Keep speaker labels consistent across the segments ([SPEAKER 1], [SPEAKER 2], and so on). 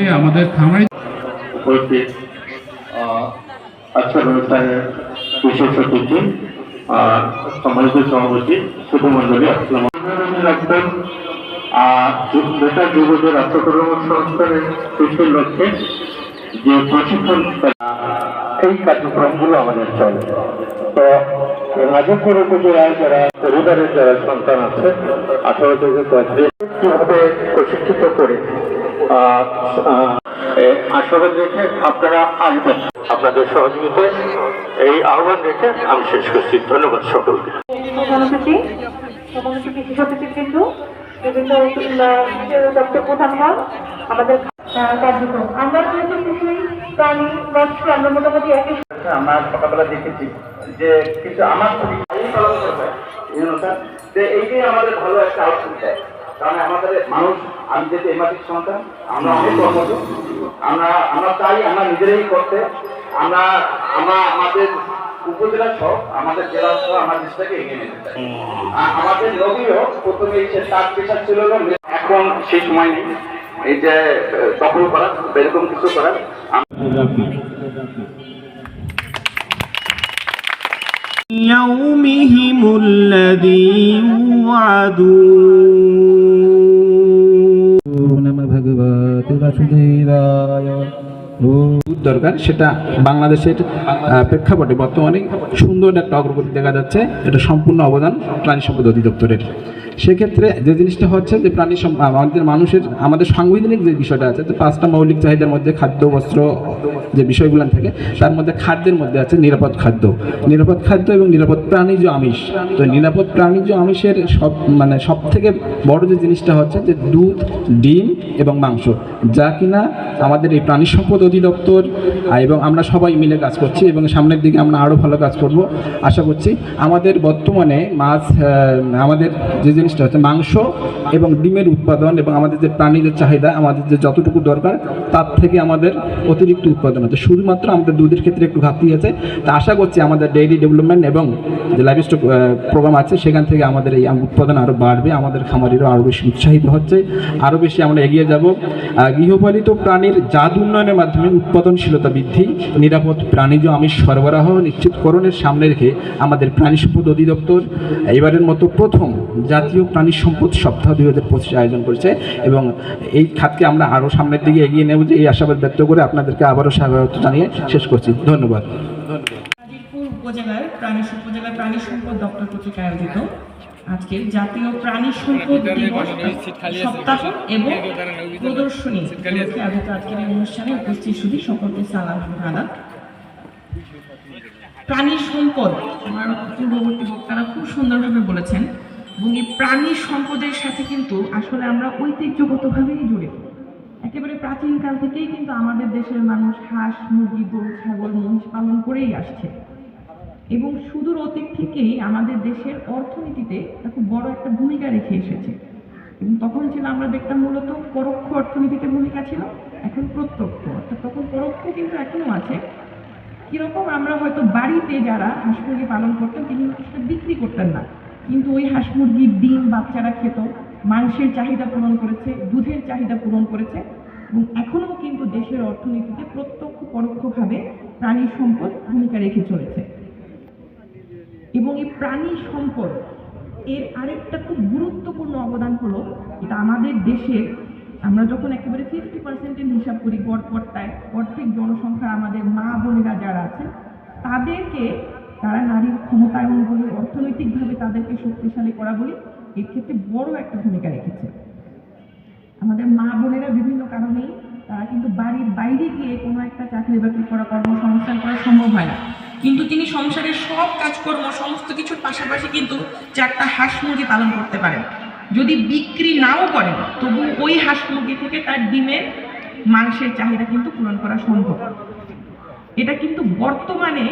[SPEAKER 1] থেকে আমাদের খামারি
[SPEAKER 2] আজকের অনুষ্ঠানের বিশেষ অতিথি সম্মানিত সভাপতি সুধমন্ডলী আসসালাম রাখবেন বেকার যুবদের রাষ্ট্রকর্ম সংস্থানের শিশুর লক্ষ্যে যে প্রশিক্ষণ এই কার্যক্রমগুলো আমাদের চলে। তো রাজপুর উপজেলায় যারা পরিবারের যারা সন্তান আছে, আঠারো থেকে কীভাবে প্রশিক্ষিত করে আশাবাদ রেখে আপনারা আসবেন আপনাদের সহযোগিতায় এই আহ্বান রেখে আমি শেষ করছি। ধন্যবাদ সকলকে।
[SPEAKER 3] বিভিন্ন দপ্তর প্রধানগণ আমাদের কার্যক্রম। আমরা যেহেতু কৃষি প্রাণী মৎস্য আমরা মোটামুটি একই
[SPEAKER 2] আমরা সকালবেলা দেখেছি যে কিন্তু আমার খুবই পালন করবে যে এইটাই আমাদের ভালো একটা আউটপুট দেয়। কারণ আমাদের মানুষ, আমি যেহেতু এমাটিক সন্তান, আমরা অনেক কর্মঠ আমরা আমরা চাই আমরা নিজেরাই করতে। আমরা আমরা আমাদের উপজেলা সহ, আমাদের জেলা সহ আমাদের দেশটাকে এগিয়ে নিতে চাই। আমাদের নবীও প্রথমে সে তার পেশা ছিল এখন সেই সময় নেই। এই যে দখল করা এরকম কিছু করার
[SPEAKER 4] يومهم الذي يوعدون নমঃ ভগবতে বাসুদেবায় দরকার সেটা বাংলাদেশের আহ, প্রেক্ষাপটে বর্তমানে সুন্দর একটা অগ্রগতি দেখা যাচ্ছে এটা সম্পূর্ণ অবদান প্রাণী সম্পদ অধিদপ্তরের সেক্ষেত্রে যে জিনিসটা হচ্ছে যে প্রাণী আমাদের মানুষের, আমাদের সাংবিধানিক যে বিষয়টা আছে যে পাঁচটা মৌলিক চাহিদার মধ্যে খাদ্য, বস্ত্র, যে বিষয়গুলো থাকে, তার মধ্যে খাদ্যের মধ্যে আছে নিরাপদ খাদ্য। নিরাপদ খাদ্য এবং নিরাপদ প্রাণীজ আমিষ। তো নিরাপদ প্রাণীজ আমিষের সব মানে সব থেকে বড় যে জিনিসটা হচ্ছে যে দুধ, ডিম এবং মাংস, যা কিনা আমাদের এই প্রাণী সম্পদ অধিদপ্তর এবং আমরা সবাই মিলে কাজ করছি এবং সামনের দিকে আমরা আরও ভালো কাজ করব। আশা করছি আমাদের বর্তমানে মাছ আমাদের যে জিনিসটা হচ্ছে মাংস এবং ডিমের উৎপাদন এবং আমাদের যে প্রাণীদের চাহিদা, আমাদের যে যতটুকু দরকার, তার থেকে আমাদের অতিরিক্ত উৎপাদন হচ্ছে। শুধুমাত্র আমাদের দুধের ক্ষেত্রে একটু ঘাটতি আছে। তা আশা করছি আমাদের ডেইরি ডেভেলপমেন্ট এবং যে লাইভ স্টক প্রোগ্রাম আছে, সেখান থেকে আমাদের এই উৎপাদন আরও বাড়বে, আমাদের খামারিরাও আরও বেশি উৎসাহিত হচ্ছে। আরও বেশি আমরা এগিয়ে যাব। গৃহপালিত প্রাণীর জাত উন্নয়নের মাধ্যমে উৎপাদনশীলতা বৃদ্ধি, নিরাপদ প্রাণীজ আমিষ সরবরাহ নিশ্চিতকরণের সামনে রেখে আমাদের প্রাণী সম্পদ অধিদপ্তর এবারের মতো প্রথম জাতীয় প্রাণী সম্পদ সপ্তাহ দুই হাজার পঁচিশে আয়োজন করেছে এবং এই খাতকে আমরা আরও সামনের দিকে এগিয়ে নেব যে এই আশাবাদ ব্যক্ত করে আপনাদেরকে আবারও স্বাগত জানিয়ে শেষ করছি। ধন্যবাদ।
[SPEAKER 5] প্রাণী দপ্তর আয়োজিত জাতীয় আজকের প্রাণী সম্পদ, আমার পূর্ববর্তী বক্তারা খুব সুন্দরভাবে বলেছেন এবং এই প্রাণী সম্পদের সাথে কিন্তু আসলে আমরা ঐতিহ্যগতভাবেই জড়িত একেবারে প্রাচীনকাল থেকেই কিন্তু আমাদের দেশের মানুষ হাঁস, মুরগি, গরু, ছাগল, মহিষ পালন করেই আসছে। এবং সুদূর অতীত থেকেই আমাদের দেশের অর্থনীতিতে খুব বড় একটা ভূমিকা রেখে এসেছে। এবং তখন ছিল আমরা দেখতাম মূলত পরোক্ষ অর্থনীতিতে ভূমিকা ছিল, এখন প্রত্যক্ষ। অর্থাৎ তখন পরোক্ষ কিন্তু এখনও আছে। কীরকম আমরা হয়তো বাড়িতে যারা হাঁস, মুরগি পালন করতেন, তিনি বিক্রি করতেন না। কিন্তু ওই হাঁস মুরগির ডিম বাচ্চারা খেত, মাংসের চাহিদা পূরণ করেছে, দুধের চাহিদা পূরণ করেছে এবং এখনও কিন্তু দেশের অর্থনীতিতে প্রত্যক্ষ পরোক্ষভাবে প্রাণী সম্পদ ভূমিকা রেখে চলেছে। এবং এই প্রাণী সম্পদ, এর আরেকটা খুব গুরুত্বপূর্ণ অবদান হলো, এটা আমাদের দেশের, আমরা যখন একেবারে ফিফটি পার্সেন্টের হিসাব করি গড়পড়তায় অর্ধেক জনসংখ্যা আমাদের মা বোনেরা যারা আছেন, তাদেরকে তারা নারীর ক্ষমতায়ন বলি অর্থনৈতিকভাবে তাদেরকে শক্তিশালী করা বলি এর ক্ষেত্রে বড় একটা ভূমিকা রেখেছে। আমাদের মা বোনেরা বিভিন্ন কারণেই তারা কিন্তু বাড়ির বাইরে গিয়ে কোনো একটা চাকরি বাকরি করা, কর্মসংস্থান করা সম্ভব হয় না। কিন্তু তিনি সংসারের সব কাজকর্ম, সমস্ত কিছুর পাশাপাশি কিন্তু চারটা হাঁস মুরগি পালন করতে পারেন। যদি বিক্রি নাও করেন তবু ওই হাঁস মুরগি থেকে তার ডিমের, মাংসের চাহিদা কিন্তু পূরণ করা সম্ভব। এটা কিন্তু বর্তমানে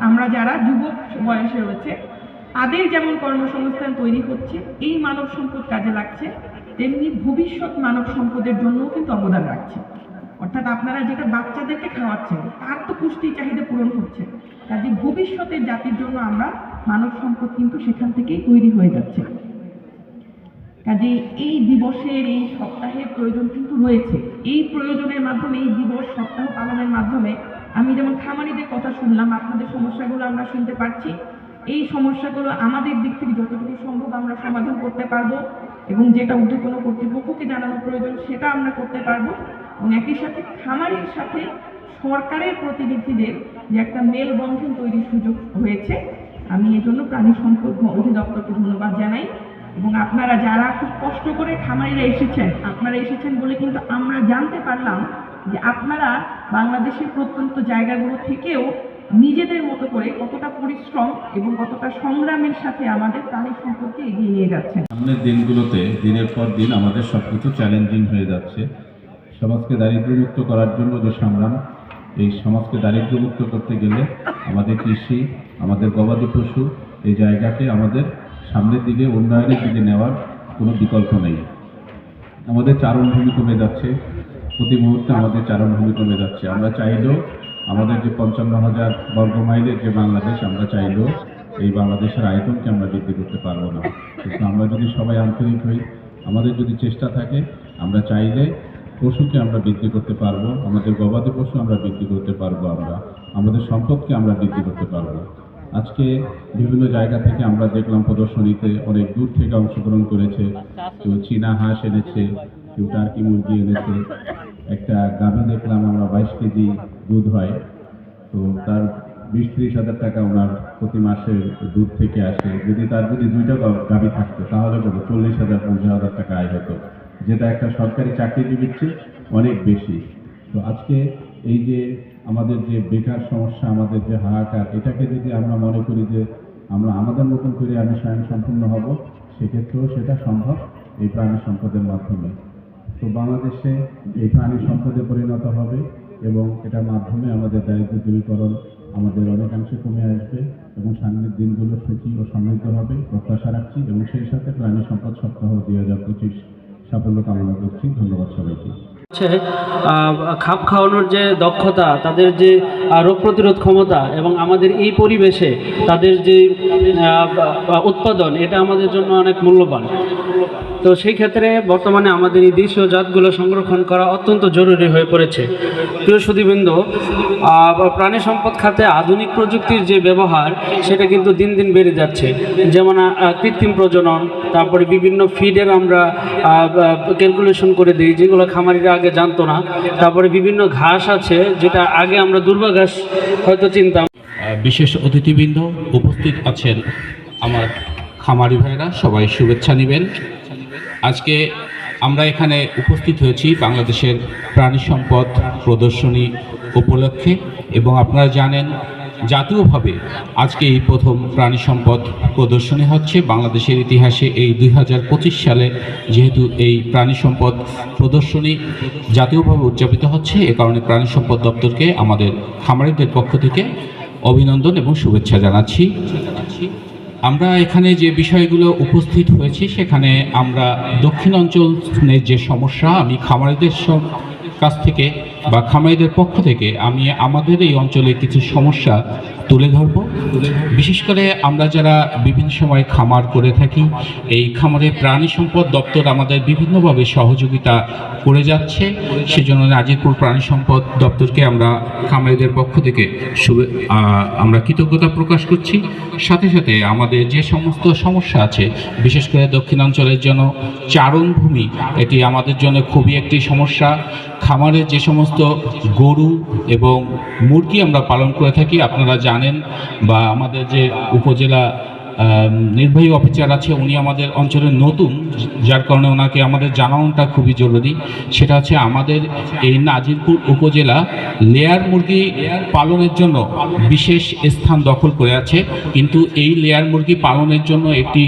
[SPEAKER 5] আমরা যারা যুবক বয়সে রয়েছে, তাদের যেমন কর্মসংস্থান তৈরি হচ্ছে, এই মানব সম্পদ কাজে লাগছে, তেমনি ভবিষ্যৎ মানব সম্পদের জন্যও কিন্তু অবদান রাখছে। অর্থাৎ আপনারা যেটা বাচ্চাদেরকে খাওয়াচ্ছেন, তার তো পুষ্টি চাহিদা পূরণ হচ্ছে। কাজে ভবিষ্যতের জাতির জন্য আমরা মানব সম্পদ কিন্তু সেখান থেকেই তৈরি হয়ে যাচ্ছে। কাজে এই দিবসের এই সপ্তাহের প্রয়োজন কিন্তু রয়েছে। এই প্রয়োজনের মাধ্যমে, এই দিবস সপ্তাহ পালনের মাধ্যমে আমি যেমন খামারিদের কথা শুনলাম, আপনাদের সমস্যাগুলো আমরা শুনতে পারছি। এই সমস্যাগুলো আমাদের দিক থেকে যতটুকু সম্ভব আমরা সমাধান করতে পারব এবং যেটা ঊর্ধ্বতন কর্তৃপক্ষকে জানানো প্রয়োজন সেটা আমরা করতে পারব এবং একই সাথে খামারের সাথে সরকারের প্রতিনিধিদের যে একটা মেলবন্ধন তৈরির সুযোগ হয়েছে, আমি এজন্য প্রাণী সম্পদ অধিদপ্তরকে ধন্যবাদ জানাই এবং আপনারা যারা খুব কষ্ট করে খামারিরা এসেছেন, আপনারা এসেছেন বলে কিন্তু আমরা জানতে পারলাম যে আপনারা বাংলাদেশের প্রত্যন্ত জায়গাগুলো থেকেও নিজেদের মতো করে কতটা পরিশ্রম এবং কতটা সংগ্রামের সাথে আমাদের প্রাণী সম্পদকে এগিয়ে নিয়ে যাচ্ছেন।
[SPEAKER 1] সামনের দিনগুলোতে দিনের পর দিন আমাদের সব কিছু চ্যালেঞ্জিং হয়ে যাচ্ছে। সমাজকে দারিদ্র্যমুক্ত করার জন্য যে সংগ্রাম, এই সমাজকে দারিদ্র্যমুক্ত করতে গেলে আমাদের কৃষি, আমাদের গবাদি পশু, এই জায়গাকে আমাদের সামনের দিকে, উন্নয়নের দিকে নেওয়ার কোনো বিকল্প নেই। আমাদের চারণভূমি কমে যাচ্ছে। প্রতি মুহূর্তে আমাদের চারণভূমি কমে যাচ্ছে। আমরা চাইলেও আমাদের যে পঞ্চান্ন হাজার বর্গ মাইলের যে বাংলাদেশ, আমরা চাইলেও এই বাংলাদেশের আয়তনকে আমরা বৃদ্ধি করতে পারব না। কিন্তু আমরা যদি সবাই আন্তরিক হই, আমাদের যদি চেষ্টা থাকে, আমরা চাইলে পশুকে আমরা বৃদ্ধি করতে পারব, আমাদের গবাদি পশু আমরা বৃদ্ধি করতে পারব আমরা, আমাদের সম্পদকে আমরা বৃদ্ধি করতে পারব। আজকে বিভিন্ন জায়গা থেকে আমরা দেখলাম প্রদর্শনীতে অনেক দূর থেকে অংশগ্রহণ করেছে। কেউ চীনা হাঁস এনেছে কেউ টার্কি মুরগি এনেছে। একটা গাভী দেখলাম, আমরা বাইশ কেজি দুধ হয়। তো তার বিশ ত্রিশ হাজার টাকা ওনার প্রতি মাসে দুধ থেকে আসে। যদি তার যদি দুইটা গাভী থাকতো, তাহলে কত চল্লিশ হাজার, পঞ্চাশ হাজার টাকা আয় হতো। যেটা একটা সরকারি চাকরিজীবীর চেয়ে অনেক বেশি। তো আজকে এই যে আমাদের যে বেকার সমস্যা, আমাদের যে হাহাকার, এটাকে যদি আমরা মনে করি যে আমরা আমাদের মতন করে আমি স্বয়ং সম্পূর্ণ হব, সেক্ষেত্রেও সেটা সম্ভব এই প্রাণী সম্পদের মাধ্যমে। তো বাংলাদেশে এই প্রাণী সম্পদে পরিণত হবে এবং এটার মাধ্যমে আমাদের দারিদ্র দূরীকরণ আমাদের অনেকাংশে কমে আসবে এবং সামনের দিনগুলো সুখী ও সমৃদ্ধ হবে। প্রত্যাশা রাখছি এবং সেই সাথে প্রাণী সম্পদ সপ্তাহ দুই হাজার পঁচিশ সাফল্য কামনা করছি। ধন্যবাদ সবাইকে।
[SPEAKER 6] হচ্ছে খাপ খাওয়ানোর যে দক্ষতা, তাদের যে রোগ প্রতিরোধ ক্ষমতা এবং আমাদের এই পরিবেশে তাদের যে উৎপাদন, এটা আমাদের জন্য অনেক মূল্যবান। তো সেই ক্ষেত্রে বর্তমানে আমাদের এই দেশীয় জাতগুলো সংরক্ষণ করা অত্যন্ত জরুরি হয়ে পড়েছে। প্রিয় সুদীবৃন্দ প্রাণী সম্পদ খাতে আধুনিক প্রযুক্তির যে ব্যবহার, সেটা কিন্তু দিন দিন বেড়ে যাচ্ছে। যেমন কৃত্রিম প্রজনন, তারপরে বিভিন্ন ফিডের আমরা ক্যালকুলেশন করে দিই, যেগুলো খামারিরা আগে জানতো না। তারপরে বিভিন্ন ঘাস আছে, যেটা আগে আমরা দুর্বা ঘাস হয়তো চিনতাম।
[SPEAKER 7] বিশেষ অতিথিবৃন্দ উপস্থিত আছেন আমার খামারি ভাইরা সবাই শুভেচ্ছা নেবেন। আজকে আমরা এখানে উপস্থিত হয়েছি বাংলাদেশের প্রাণী সম্পদ প্রদর্শনী উপলক্ষে, এবং আপনারা জানেন জাতীয়ভাবে আজকে এই প্রথম প্রাণী সম্পদ প্রদর্শনী হচ্ছে। বাংলাদেশের ইতিহাসে এই দুই হাজার পঁচিশ সালে যেহেতু এই প্রাণী সম্পদ প্রদর্শনী জাতীয়ভাবে উদযাপিত হচ্ছে, এ কারণে প্রাণী সম্পদ দপ্তরকে আমাদের খামারিদের পক্ষ থেকে অভিনন্দন এবং শুভেচ্ছা জানাচ্ছি। আমরা এখানে যে বিষয়গুলো উপস্থিত হয়েছি, সেখানে আমরা দক্ষিণ অঞ্চলের যে সমস্যা, আমি খামারিদের কাছ থেকে বা খামারিদের পক্ষ থেকে আমি আমাদের এই অঞ্চলে কিছু সমস্যা তুলে ধরব। বিশেষ করে আমরা যারা বিভিন্ন সময় খামার করে থাকি, এই খামারে প্রাণী সম্পদ দপ্তর আমাদের বিভিন্নভাবে সহযোগিতা করে যাচ্ছে। সেজন্য নাজিরপুর প্রাণী সম্পদ দপ্তরকে আমরা খামারিদের পক্ষ থেকে আমরা কৃতজ্ঞতা প্রকাশ করছি। সাথে সাথে আমাদের যে সমস্ত সমস্যা আছে, বিশেষ করে দক্ষিণাঞ্চলের জন্য, চারণভূমি, এটি আমাদের জন্য খুবই একটি সমস্যা। খামারের যে সমস্ত গরু এবং মুরগি আমরা পালন করে থাকি। আপনারা জানেন বা আমাদের যে উপজেলা নির্বাহী অফিসার আছে, উনি আমাদের অঞ্চলের নতুন, যার কারণে ওনাকে আমাদের জানানোটা খুবই জরুরি। সেটা হচ্ছে আমাদের এই নাজিরপুর উপজেলা লেয়ার মুরগি পালনের জন্য বিশেষ স্থান দখল করে আছে। কিন্তু এই লেয়ার মুরগি পালনের জন্য একটি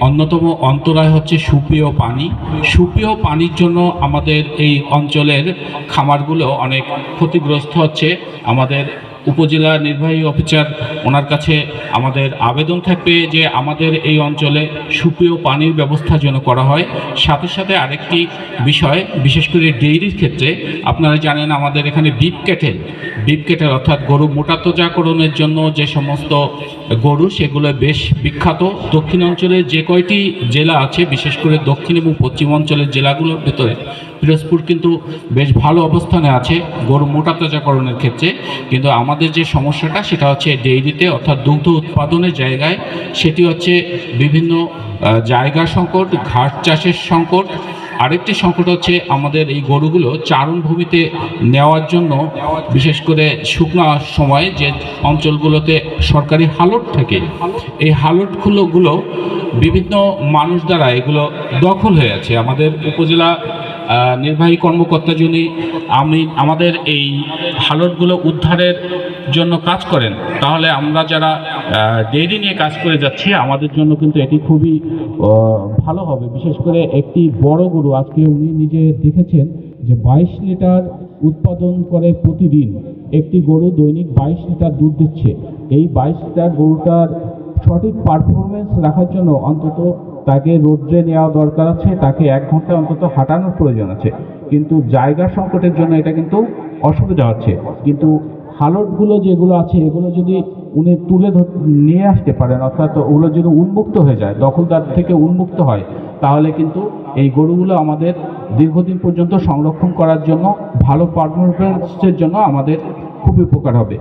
[SPEAKER 7] অন্যতম অন্তরায় হচ্ছে সুপ্রিয় পানি। সুপ্রিয় পানির জন্য আমাদের এই অঞ্চলের খামারগুলো অনেক ক্ষতিগ্রস্ত হচ্ছে। আমাদের উপজেলা নির্বাহী অফিসার, ওনার কাছে আমাদের আবেদন থাকবে যে আমাদের এই অঞ্চলে সুপেয় পানির ব্যবস্থা যেন করা হয়। সাথে সাথে আরেকটি বিষয়, বিশেষ করে ডেইরির ক্ষেত্রে, আপনারা জানেন আমাদের এখানে বিপ ক্যাটেল। বিপ ক্যাটেল অর্থাৎ গরু মোটাতজাকরণের জন্য যে সমস্ত গরু, সেগুলো বেশ বিখ্যাত। দক্ষিণ অঞ্চলের যে কয়টি জেলা আছে, বিশেষ করে দক্ষিণ এবং পশ্চিম অঞ্চলের জেলাগুলোর ভেতরে পিরোজপুর কিন্তু বেশ ভালো অবস্থানে আছে, গরু মোটা মোটাতাজাকরণের ক্ষেত্রে। কিন্তু আমাদের যে সমস্যাটা, সেটা হচ্ছে ডেইরিতে অর্থাৎ দুগ্ধ উৎপাদনের জায়গায়, সেটি হচ্ছে বিভিন্ন জায়গা সংকট ঘাট চাষের সংকট আরেকটি সংকট হচ্ছে আমাদের এই গরুগুলো চারণভূমিতে নেওয়ার জন্য, বিশেষ করে শুকনো সময় যে অঞ্চলগুলোতে সরকারি হালট থাকে। এই হালটগুলোগুলো বিভিন্ন মানুষ দ্বারা এগুলো দখল হয়ে আছে। আমাদের উপজেলা নির্বাহী কর্মকর্তা যিনি, আমি, আমাদের এই হালটগুলো উদ্ধারের জন্য কাজ করেন, তাহলে আমরা যারা ডেইরি নিয়ে কাজ করে যাচ্ছি, আমাদের জন্য কিন্তু এটি খুবই ভালো হবে। বিশেষ করে একটি বড় গরু, আজকে উনি নিজে দেখেছেন যে বাইশ লিটার উৎপাদন করে প্রতিদিন একটি গরু দৈনিক বাইশ লিটার দুধ দিচ্ছে। এই বাইশ লিটার গরুটার সঠিক পারফরমেন্স রাখার জন্য অন্তত তাকে রোদ্রে নেওয়া দরকার আছে, তাকে এক ঘণ্টা অন্তত হাঁটানোর প্রয়োজন আছে। কিন্তু জায়গা সংকটের জন্য এটা কিন্তু অসুবিধা হচ্ছে। কিন্তু হালটগুলো যেগুলো আছে, এগুলো যদি উনি তুলে নিয়ে আসতে পারেন, অর্থাৎ ওগুলো যদি উন্মুক্ত হয়ে যায়, দখলদার থেকে উন্মুক্ত হয়, তাহলে কিন্তু এই গরুগুলো আমাদের দীর্ঘদিন পর্যন্ত সংরক্ষণ করার জন্য, ভালো পারফরমেন্সের জন্য আমাদের খুবই উপকার হবে।